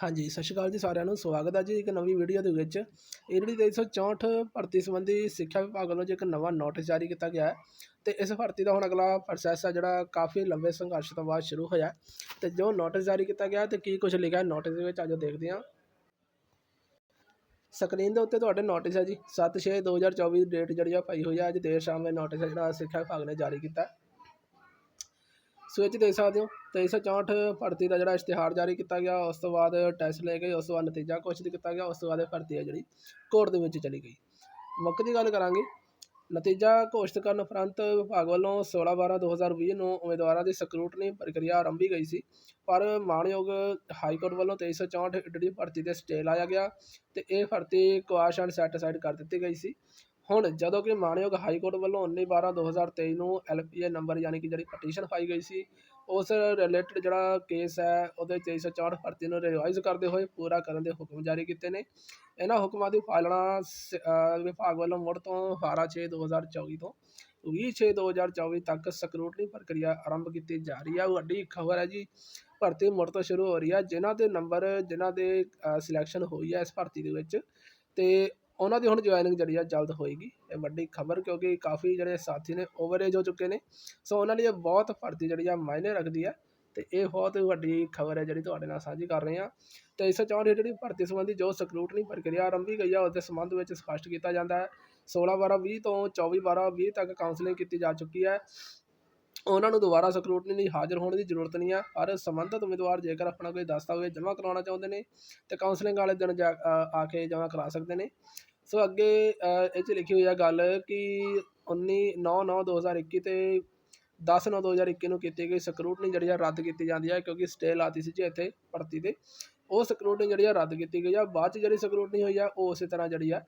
ਹਾਂਜੀ, ਸਤਿ ਸ਼੍ਰੀ ਅਕਾਲ ਜੀ ਸਾਰਿਆਂ ਨੂੰ, ਸਵਾਗਤ ਹੈ ਜੀ ਇੱਕ ਨਵੀਂ ਵੀਡੀਓ ਦੇ ਵਿੱਚ। ਇਹ ਜਿਹੜੀ 364 ਭਰਤੀ ਸੰਬੰਧੀ ਸਿੱਖਿਆ ਵਿਭਾਗ ਵੱਲੋਂ ਜੇ ਇੱਕ ਨਵਾਂ ਨੋਟਿਸ ਜਾਰੀ ਕੀਤਾ ਗਿਆ ਹੈ, ਤੇ ਇਸ ਭਰਤੀ ਦਾ ਹੁਣ ਅਗਲਾ ਪ੍ਰੋਸੈਸ ਹੈ ਜਿਹੜਾ ਕਾਫੀ ਲੰਬੇ ਸੰਘਰਸ਼ ਤੋਂ ਬਾਅਦ ਸ਼ੁਰੂ ਹੋਇਆ ਤੇ ਜੋ ਨੋਟਿਸ ਜਾਰੀ ਕੀਤਾ ਗਿਆ ਤੇ ਕੀ ਕੁਝ ਲਿਖਿਆ ਨੋਟਿਸ ਦੇ ਵਿੱਚ, ਅੱਜ ਦੇਖਦੇ ਹਾਂ। ਸਕਰੀਨ ਦੇ ਉੱਤੇ ਤੁਹਾਡੇ ਨੋਟਿਸ ਹੈ ਜੀ 7/6/2024 ਡੇਟ ਜਿਹੜੀ ਆ ਪਾਈ ਹੋਈ ਹੈ, ਅੱਜ ਦੇਰ ਸ਼ਾਮ ਇਹ ਨੋਟਿਸ ਜਿਹੜਾ ਸਿੱਖਿਆ ਵਿਭਾਗ ਨੇ ਜਾਰੀ ਕੀਤਾ ਸੋ ਇਹ 'ਚ ਦੇਖ ਸਕਦੇ ਹੋ 364 ਭਰਤੀ ਦਾ ਜਿਹੜਾ ਇਸ਼ਤਿਹਾਰ ਜਾਰੀ ਕੀਤਾ ਗਿਆ, ਉਸ ਤੋਂ ਬਾਅਦ ਟੈਸਟ ਲਏ ਗਏ, ਉਸ ਤੋਂ ਬਾਅਦ ਨਤੀਜਾ ਘੋਸ਼ਿਤ ਕੀਤਾ ਗਿਆ, ਉਸ ਤੋਂ ਬਾਅਦ ਇਹ ਭਰਤੀ ਹੈ ਜਿਹੜੀ ਕੋਰਟ ਦੇ ਵਿੱਚ ਚਲੀ ਗਈ। ਮੁੱਖ ਦੀ ਗੱਲ ਕਰਾਂਗੇ, ਨਤੀਜਾ ਘੋਸ਼ਿਤ ਕਰਨ ਉਪਰੰਤ ਵਿਭਾਗ ਵੱਲੋਂ 16 12 2020 ਨੂੰ ਉਮੀਦਵਾਰਾਂ ਦੀ ਸਕਰੂਟਨੀ ਪ੍ਰਕਿਰਿਆ ਆਰੰਭੀ ਗਈ ਸੀ, ਪਰ ਮਾਣਯੋਗ ਹਾਈ ਕੋਰਟ ਵੱਲੋਂ 364 ਜਿਹੜੀ ਭਰਤੀ ਤੇ ਸਟੇ ਲਾਇਆ ਗਿਆ ਤੇ ਇਹ ਭਰਤੀ ਕੁਆਸ਼ ਐਂਡ ਸੈਟੀਸਫਾਈਡ ਕਰ ਦਿੱਤੀ ਗਈ ਸੀ। ਹੁਣ ਜਦੋਂ ਕਿ ਮਾਣਯੋਗ ਹਾਈ ਕੋਰਟ ਵੱਲੋਂ 19 12 2023 ਨੂੰ ਐਲਪੀਏ ਨੰਬਰ ਯਾਨੀ ਕਿ ਜਿਹੜੀ ਪਟੀਸ਼ਨ ਪਾਈ ਗਈ ਸੀ, ਉਸ ਰਿਲੇਟਡ ਜਿਹੜਾ ਕੇਸ ਹੈ, ਉਹਦੇ 364 ਭਰਤੀ ਨੂੰ ਰਿਵਾਈਜ਼ ਕਰਦੇ ਹੋਏ ਪੂਰਾ ਕਰਨ ਦੇ ਹੁਕਮ ਜਾਰੀ ਕੀਤੇ ਨੇ। ਇਹਨਾਂ ਹੁਕਮਾਂ ਦੀ ਪਾਲਣਾ ਸ- ਵਿਭਾਗ ਵੱਲੋਂ ਮੁੜ ਤੋਂ 12 6 2024 ਤੋਂ 20 6 2024 ਤੱਕ ਸਕਰੂਟਨੀ ਪ੍ਰਕਿਰਿਆ ਆਰੰਭ ਕੀਤੀ ਜਾ ਰਹੀ ਹੈ ਵੱਡੀ ਖਬਰ ਹੈ ਜੀ, ਭਰਤੀ ਮੁੜ ਤੋਂ ਸ਼ੁਰੂ ਹੋ ਰਹੀ ਹੈ ਜਿਨ੍ਹਾਂ ਦੇ ਨੰਬਰ ਜਿਨ੍ਹਾਂ ਦੇ ਸਿਲੈਕਸ਼ਨ ਹੋਈ ਹੈ ਇਸ ਭਰਤੀ ਦੇ ਵਿੱਚ, ਤੇ ਉਹਨਾਂ ਦੀ ਹੁਣ ਜੁਆਇਨਿੰਗ ਜਿਹੜੀ ਆ ਜਲਦ ਹੋਏਗੀ। ਇਹ ਵੱਡੀ ਖਬਰ ਕਿਉਂਕਿ ਕਾਫੀ ਜਿਹੜੇ ਸਾਥੀ ਨੇ ਓਵਰਏਜ ਹੋ ਚੁੱਕੇ ਨੇ। ਸੋ ਉਹਨਾਂ ਲਈ ਇਹ ਬਹੁਤ ਭਰਤੀ ਜਿਹੜੀ ਆ ਮਾਇਨੇ ਰੱਖਦੀ ਆ ਤੇ ਇਹ ਬਹੁਤ ਵੱਡੀ ਖਬਰ ਹੈ ਜਿਹੜੀ ਤੁਹਾਡੇ ਨਾਲ ਸਾਂਝੀ ਕਰ ਰਹੇ ਹਾਂ ਤੇ ਇਸ ਚੌਂਹਠ ਜਿਹੜੀ ਭਰਤੀ ਸੰਬੰਧੀ ਜੋ ਸਕਰੂਟਨੀ ਪ੍ਰਕਿਰਿਆ ਆਰੰਭੀ ਗਈ ਆ ਉਸ ਦੇ ਸੰਬੰਧ ਵਿੱਚ ਸਪਸ਼ਟ ਕੀਤਾ ਜਾਂਦਾ ਹੈ। 16 12 20 ਤੋਂ 24 12 20 ਤੱਕ ਕਾਉਂਸਲਿੰਗ ਕੀਤੀ ਜਾ ਚੁੱਕੀ ਹੈ। ਉਹਨਾਂ ਨੂੰ ਦੁਬਾਰਾ ਸਕਰੂਟਨੀ ਲਈ ਹਾਜ਼ਰ ਹੋਣ ਦੀ ਜ਼ਰੂਰਤ ਨਹੀਂ ਆ। ਪਰ ਸੰਬੰਧਿਤ ਉਮੀਦਵਾਰ ਜੇਕਰ ਆਪਣਾ ਕੋਈ ਦਸਤਾਵੇਜ਼ ਜਮ੍ਹਾਂ ਕਰਾਉਣਾ ਚਾਹੁੰਦੇ ਨੇ, ਤੇ ਕਾਉਂਸਲਿੰਗ ਵਾਲੇ ਦਿਨ ਜਾ ਆ ਕੇ ਜਮ੍ਹਾਂ ਕਰਾ ਸਕਦੇ ਨੇ। ਸੋ ਅੱਗੇ ਇਹ 'ਚ ਲਿਖੀ ਹੋਈ ਆ ਗੱਲ ਕਿ 19 9 9 2021 ਤੇ 10 9 2021 ਨੂੰ ਕੀਤੀ ਗਈ ਸਕਰੂਟਨੀ ਜਿਹੜੀ ਆ ਰੱਦ ਕੀਤੀ ਜਾਂਦੀ ਹੈ ਕਿਉਂਕਿ ਸਟੇ ਲਾਤੀ ਸੀ ਜੀ ਇੱਥੇ ਭਰਤੀ ਤੇ। ਉਹ ਸਕਰੂਟਨੀ ਜਿਹੜੀ ਆ ਰੱਦ ਕੀਤੀ ਗਈ ਆ। ਬਾਅਦ 'ਚ ਜਿਹੜੀ ਸਕਰੂਟਨੀ ਹੋਈ ਆ, ਉਹ ਉਸੇ ਤਰ੍ਹਾਂ ਜਿਹੜੀ ਆ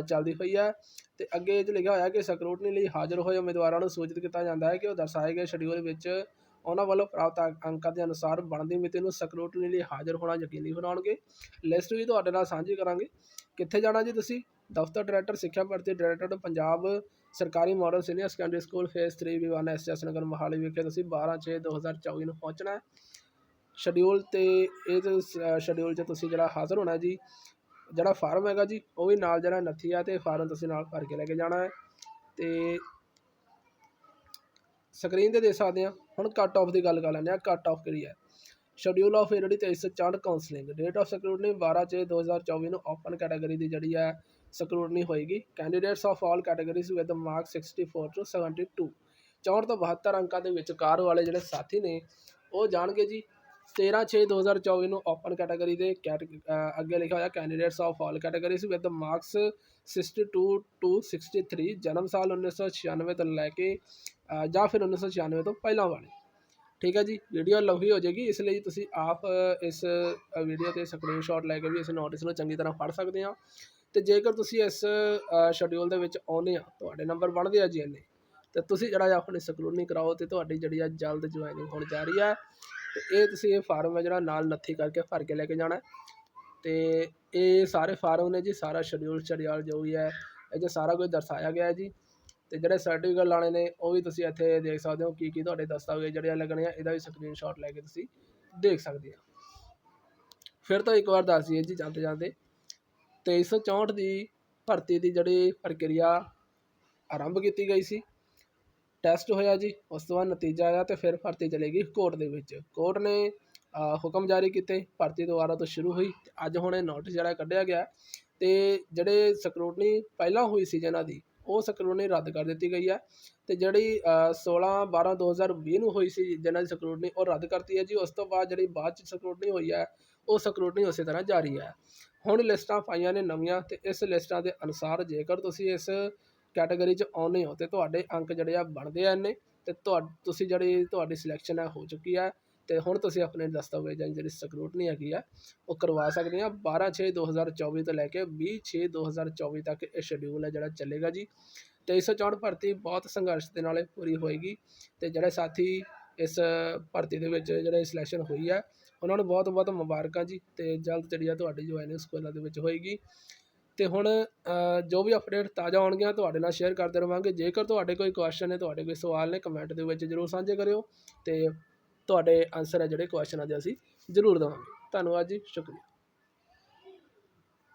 ਚੱਲਦੀ ਹੋਈ ਆ। ਤੇ ਅੱਗੇ ਇਹ 'ਚ ਲਿਖਿਆ ਹੋਇਆ ਕਿ ਸਕਰੂਟਨੀ ਲਈ ਹਾਜ਼ਰ ਹੋਏ ਉਮੀਦਵਾਰਾਂ ਨੂੰ ਸੂਚਿਤ ਕੀਤਾ ਜਾਂਦਾ ਹੈ ਕਿ ਉਹ ਦਰਸਾਏ ਗਏ ਸ਼ਡਿਊਲ ਵਿੱਚ ਉਹਨਾਂ ਵੱਲੋਂ ਪ੍ਰਾਪਤ ਅੰਕਾਂ ਦੇ ਅਨੁਸਾਰ ਬਣਦੀ ਮਿਤੀ ਨੂੰ ਸਕਰੂਟਨੀ ਲਈ ਹਾਜ਼ਰ ਹੋਣਾ ਯਕੀਨੀ ਬਣਾਉਣਗੇ। ਲਿਸਟ ਵੀ ਤੁਹਾਡੇ ਨਾਲ ਸਾਂਝੀ ਕਰਾਂਗੇ। ਕਿੱਥੇ ਜਾਣਾ ਜੀ ਤੁਸੀਂ? ਦਫ਼ਤਰ ਡਾਇਰੈਕਟਰ, ਸਿੱਖਿਆ ਭਰਤੀ ਡਾਇਰੈਕਟਰ ਪੰਜਾਬ ਸਰਕਾਰੀ model senior secondary school phase 3 ਵਿਵਾਨਾ ਐਸਐਸ ਨਗਰ ਮੋਹਾਲੀ ਵਿਖੇ ਤੁਸੀਂ 12 6 2024 ਨੂੰ ਪਹੁੰਚਣਾ ਸ਼ਡਿਊਲ ਤੇ ਇਹ ਸ਼ਡਿਊਲ 'ਚ ਤੁਸੀਂ ਜਿਹੜਾ ਹਾਜ਼ਰ ਹੋਣਾ ਜੀ, ਜਿਹੜਾ ਫਾਰਮ ਹੈਗਾ ਜੀ, ਉਹ ਵੀ ਨਾਲ ਜਿਹੜਾ ਨੱਥੀ ਆ ਤੇ ਫਾਰਮ ਤੁਸੀਂ ਨਾਲ ਭਰ ਕੇ ਲੈ ਕੇ ਜਾਣਾ ਹੈ। ਤੇ ਸਕਰੀਨ ਤੇ ਦੇਖ ਸਕਦੇ ਆ ਹੁਣ ਕੱਟ ਆਫ ਦੀ ਗੱਲ ਕਰ ਲੈਂਦੇ ਆ ਕੱਟ ਆਫ ਕਿਹੜੀ ਹੈ? ਸ਼ਡਿਊਲ ਆਫ ਜਿਹੜੀ 364 ਕਾਉਂਸਲਿੰਗ ਡੇਟ ਆਫ ਸਕਰੂਟਨੀ 12 6 2024 ਨੂੰ ਓਪਨ ਕੈਟਾਗਰੀ ਦੀ ਜਿਹੜੀ ਹੈ ਸਕਰੂਟਨੀ ਹੋਏਗੀ। Candidates of all categories with mark 64 to 72 64 ਤੋਂ 72 ਅੰਕਾਂ ਦੇ ਵਿਚਕਾਰ ਵਾਲੇ ਜਿਹੜੇ ਸਾਥੀ ਨੇ, ਉਹ ਜਾਣਗੇ ਜੀ 13 6 2024 ਨੂੰ ਓਪਨ ਕੈਟਾਗਰੀ ਦੇ ਕੈਟ ਅੱਗੇ ਲਿਖਿਆ ਹੋਇਆ candidates of all categories with marks 62 to 63 ਜਨਮ ਸਾਲ 1996 ਤੋਂ ਲੈ ਕੇ ਜਾਂ ਫਿਰ 1996 ਤੋਂ ਪਹਿਲਾਂ ਵਾਲੇ। ਠੀਕ ਹੈ ਜੀ ਵੀਡੀਓ ਲੰਬੀ ਹੋ ਜਾਏਗੀ, ਇਸ ਲਈ ਤੁਸੀਂ ਆਪ ਇਸ ਵੀਡੀਓ ਤੇ ਸਕਰੀਨਸ਼ਾਟ ਲੈ ਕੇ ਵੀ ਇਸ ਨੋਟਿਸ ਨੂੰ ਚੰਗੀ ਤਰ੍ਹਾਂ ਪੜ੍ਹ ਸਕਦੇ ਆ ਤੇ ਜੇਕਰ ਤੁਸੀਂ ਇਸ ਸ਼ਡਿਊਲ ਦੇ ਵਿੱਚ ਆਉਂਦੇ ਆ, ਤੁਹਾਡੇ ਨੰਬਰ ਬਣਦੇ ਆ ਜੀ ਇੰਨੇ, ਤੇ ਤੁਸੀਂ ਜਿਹੜਾ ਆ ਆਪਣੀ ਸਕਰੂਟਨੀ ਕਰਾਓ ਤੇ ਤੁਹਾਡੀ ਜਿਹੜੀ ਆ ਜਲਦ ਜੁਆਇਨਿੰਗ ਹੋਣ ਜਾ ਰਹੀ ਹੈ ਤੇ ਇਹ ਤੁਸੀਂ ਇਹ ਫਾਰਮ ਹੈ ਜਿਹੜਾ ਨਾਲ ਨੱਥੀ ਕਰਕੇ ਭਰ ਕੇ ਲੈ ਕੇ ਜਾਣਾ ਹੈ। ਤੇ ਇਹ ਸਾਰੇ ਫਾਰਮ ਨੇ ਜੀ, ਸਾਰਾ ਸ਼ਡਿਊਲ ਸ਼ਡਿਊਲ ਜੋ ਵੀ ਹੈ ਇਹ 'ਚ ਸਾਰਾ ਕੁਝ ਦਰਸਾਇਆ ਗਿਆ ਹੈ ਜੀ ਤੇ ਜਿਹੜੇ ਸਰਟੀਫਿਕੇਟ ਲਾਣੇ ਨੇ, ਉਹ ਵੀ ਤੁਸੀਂ ਇੱਥੇ ਦੇਖ ਸਕਦੇ ਹੋ ਕੀ ਕੀ ਤੁਹਾਡੇ ਦਸਤਾਵੇਜ਼ ਜਿਹੜੇ ਆ ਲੱਗਣੇ ਆ, ਇਹਦਾ ਵੀ ਸਕਰੀਨਸ਼ਾਟ ਲੈ ਕੇ ਤੁਸੀਂ ਦੇਖ ਸਕਦੇ ਆ ਫਿਰ ਤੋਂ ਇੱਕ ਵਾਰ ਦੱਸ ਦਈਏ ਜੀ ਜਾਂਦੇ ਜਾਂਦੇ 2364 ਦੀ ਭਰਤੀ ਦੀ ਜਿਹੜੀ ਪ੍ਰਕਿਰਿਆ ਆਰੰਭ ਕੀਤੀ ਗਈ ਸੀ। ਟੈਸਟ ਹੋਇਆ ਜੀ ਉਸ ਤੋਂ ਬਾਅਦ ਨਤੀਜਾ ਆਇਆ ਤੇ ਫਿਰ ਭਰਤੀ ਚਲੇ ਗਈ ਕੋਰਟ ਦੇ ਵਿੱਚ। ਕੋਰਟ ਨੇ ਹੁਕਮ ਜਾਰੀ ਕੀਤੇ ਭਰਤੀ ਦੁਬਾਰਾ ਤੋਂ ਸ਼ੁਰੂ ਹੋਈ। ਅੱਜ ਹੁਣ ਇਹ ਨੋਟਿਸ ਜਿਹੜਾ ਕੱਢਿਆ ਗਿਆ ਤੇ ਜਿਹੜੇ ਸਕਰੂਟਨੀ ਪਹਿਲਾਂ ਹੋਈ ਸੀ ਜਿਹਨਾਂ ਦੀ ਉਹ ਸਕਰੂਟਨੀ ਰੱਦ ਕਰ ਦਿੱਤੀ ਗਈ ਹੈ ਤੇ ਜਿਹੜੀ ਅ, 16 12 2020 ਨੂੰ ਹੋਈ ਸੀ ਜਿਹਨਾਂ ਦੀ ਸਕਰੂਟਨੀ ਉਹ ਰੱਦ ਕਰਤੀ ਹੈ ਜੀ। ਉਸ ਤੋਂ ਬਾਅਦ ਜਿਹੜੀ ਬਾਅਦ ਚ ਸਕਰੂਟਨੀ ਹੋਈ ਹੈ ਉਹ ਸਕਰੂਟਨੀ ਉਸੇ ਤਰ੍ਹਾਂ ਜਾਰੀ ਹੈ। ਹੁਣ ਲਿਸਟਾਂ ਪਾਈਆਂ ਨੇ ਨਵੀਆਂ ਤੇ ਇਸ ਲਿਸਟਾਂ ਦੇ ਅਨੁਸਾਰ ਜੇਕਰ ਤੁਸੀਂ ਇਸ ਕੈਟਾਗਰੀ 'ਚ ਆਉਂਦੇ ਹੋ ਤੇ ਤੁਹਾਡੇ ਅੰਕ ਜਿਹੜੇ ਆ ਬਣਦੇ ਆ ਇੰਨੇ, ਤੇ ਤੁਹਾ, ਤੁਸੀਂ ਜਿਹੜੀ ਤੁਹਾਡੀ ਸਿਲੈਕਸ਼ਨ ਹੈ ਹੋ ਚੁੱਕੀ ਹੈ ਤੇ ਹੁਣ ਤੁਸੀਂ ਆਪਣੇ ਦਸਤਾਵੇਜ਼ਾਂ ਦੀ ਜਿਹੜੀ ਸਕਰੂਟਨੀ ਹੈਗੀ ਆ, ਉਹ ਕਰਵਾ ਸਕਦੇ ਆ। 12 6 2024 ਤੋਂ ਲੈ ਕੇ 20 6 2024 ਤੱਕ ਇਹ ਸ਼ਡਿਊਲ ਹੈ ਜਿਹੜਾ ਚੱਲੇਗਾ ਜੀ। 364 ਭਰਤੀ ਬਹੁਤ ਸੰਘਰਸ਼ ਦੇ ਨਾਲ ਪੂਰੀ ਹੋਏਗੀ ਤੇ ਜਿਹੜੇ ਸਾਥੀ ਇਸ ਭਰਤੀ ਦੇ ਵਿੱਚ ਜਿਹੜੇ ਸਿਲੈਕਸ਼ਨ ਹੋਈ ਹੈ ਉਹਨਾਂ ਨੂੰ ਬਹੁਤ ਬਹੁਤ ਮੁਬਾਰਕਾਂ ਜੀ ਅਤੇ ਜਲਦ ਜਿਹੜੀ ਆ ਤੁਹਾਡੀ ਜੁਆਇਨਿੰਗ ਸਕੂਲਾਂ ਦੇ ਵਿੱਚ ਹੋਏਗੀ। ਅਤੇ ਹੁਣ ਜੋ ਵੀ ਅਪਡੇਟ ਤਾਜ਼ਾ ਆਉਣਗੀਆਂ ਤੁਹਾਡੇ ਨਾਲ ਸ਼ੇਅਰ ਕਰਦੇ ਰਵਾਂਗੇ। ਜੇਕਰ ਤੁਹਾਡੇ ਕੋਈ ਕੁਐਸਚਨ ਨੇ, ਤੁਹਾਡੇ ਕੋਈ ਸਵਾਲ ਨੇ ਕਮੈਂਟ ਦੇ ਵਿੱਚ ਜਰੂਰ ਸਾਂਝੇ ਕਰਿਓ ਅਤੇ ਤੁਹਾਡੇ ਆਨਸਰ ਹੈ ਜਿਹੜੇ ਕੁਐਸਚਨਾਂ ਦੇ ਅਸੀਂ ਜ਼ਰੂਰ ਦੇਵਾਂਗੇ। ਧੰਨਵਾਦ ਜੀ, ਸ਼ੁਕਰੀਆ।